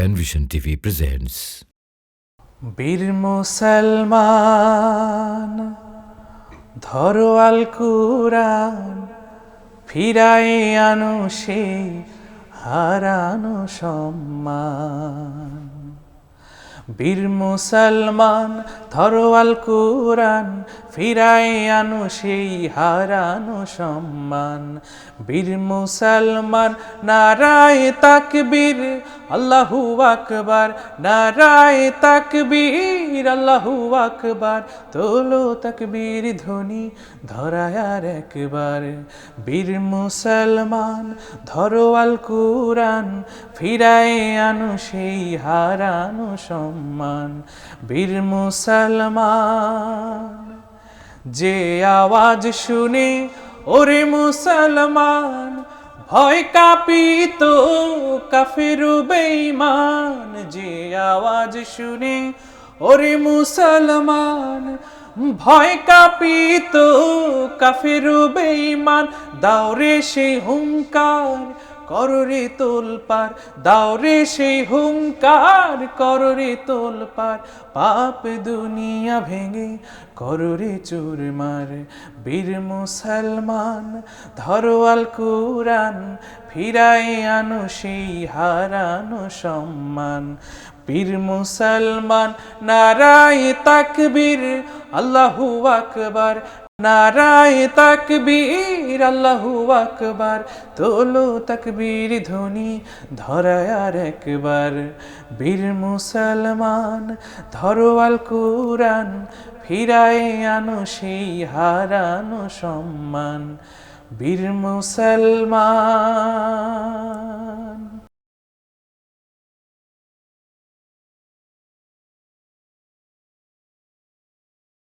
Penvision TV presents বীর মুসলমান ধরো আল কুরআন ফিরাই আনো সে হারানো সম্মান বীর মুসলমান ধরো আল কুরআন ফিরাই আনো সেই হারানো সম্মান। বীর মুসলমান, নারায় তাকবীর, আল্লাহু আকবার, নারায় তাকবীর, আল্লাহু আকবার, তোলো তাকবীর ধ্বনি ধরায় আর একবার। বীর মুসলমান ধরো আল কুরআন ফিরায় আনো সেই হারানো সম্মান। বীর মুসলমান। যে আওয়াজ শুনে, ওরে মুসলমান, ভয় কাঁপিত কাফির বেঈমান। যে আওয়াজ শুনে, ওরে মুসলমান, ভয় কাঁপিত কাফির বেঈমান। দাওরে সেই হুঙ্কার কররে তোলপার দাওরে সেই হুঙ্কার, কররে তোলপার পাপ দুনিয়া ভেঙে কররে চুরমার বীর মুসলমান ধরো আল কুরআন, ফিরাই আনো সেই হারানো সম্মান। বীর মুসলমান নারায় তাকবীর, আল্লাহু আকবার নারায় তাকবীর, আল্লাহু আকবার। তোলো তাকবীর ধ্বনি ধরায় একবার। বীর মুসলমান, ধরো আল কুরআন, ফিরায় আনো সেই হারানো সম্মান। বীর মুসলমান।